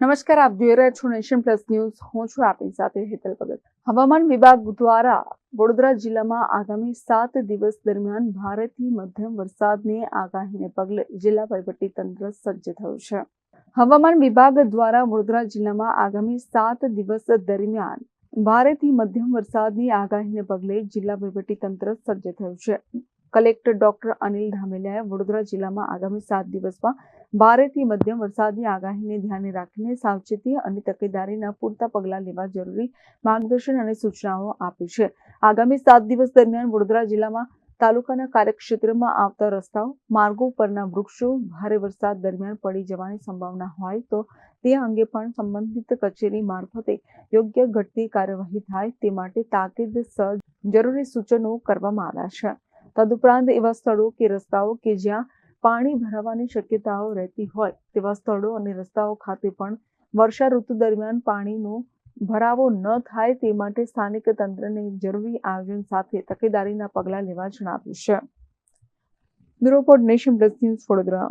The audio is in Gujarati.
નમસ્કાર, આપ જોઈ રહ્યા છો નેશન પ્લસ ન્યૂઝ. હું છું આપની સાથે હેતલ ભગત. હવામાન વિભાગ દ્વારા વડોદરા જિલ્લામાં આગામી સાત દિવસ દરમિયાન ભારેથી મધ્યમ વરસાદની આગાહીને પગલે જિલ્લા તંત્ર સજ્જ થયું છે. હવામાન વિભાગ દ્વારા વડોદરા જિલ્લામાં આગામી સાત દિવસ દરમિયાન ભારેથી મધ્યમ વરસાદની આગાહીને પગલે જિલ્લા તંત્ર સજ્જ થયું છે. કલેક્ટર ડોક્ટર અનિલ ધામેલિયાએ વડોદરા જિલ્લામાં આગામી સાત દિવસમાં ભારેથી મધ્યમ વરસાદની આગાહીને ધ્યાને રાખીને સાવચેતી અને તકેદારીના પૂરતા પગલાં લેવા જરૂરી માર્ગદર્શન અને સૂચનાઓ આપી છે. આગામી સાત દિવસ દરમિયાન વડોદરા જિલ્લામાં તાલુકાના કાર્યક્ષેત્રમાં આવતા રસ્તાઓ, માર્ગો પરના વૃક્ષો, ભારે વરસાદ દરમિયાન પડી જવાની સંભાવના હોય તો તે અંગે પણ સંબંધિત કચેરી મારફતે યોગ્ય ઘટતી કાર્યવાહી થાય તે માટે તાકીદસર જરૂરી સૂચનો કરવામાં આવ્યા છે. તદુપરાંત એવા સ્થળો કે રસ્તાઓ કે જ્યાં પાણી ભરાવાની શક્યતાઓ રહેતી હોય, તેવા સ્થળો અને રસ્તાઓ ખાતે પણ વર્ષા ઋતુ દરમિયાન પાણીનો ભરાવો ન થાય તે માટે સ્થાનિક તંત્રને જરૂરી આયોજન સાથે તકેદારીના પગલાં લેવા જણાવ્યું છે. Bureau Nation Plus News Vadodara.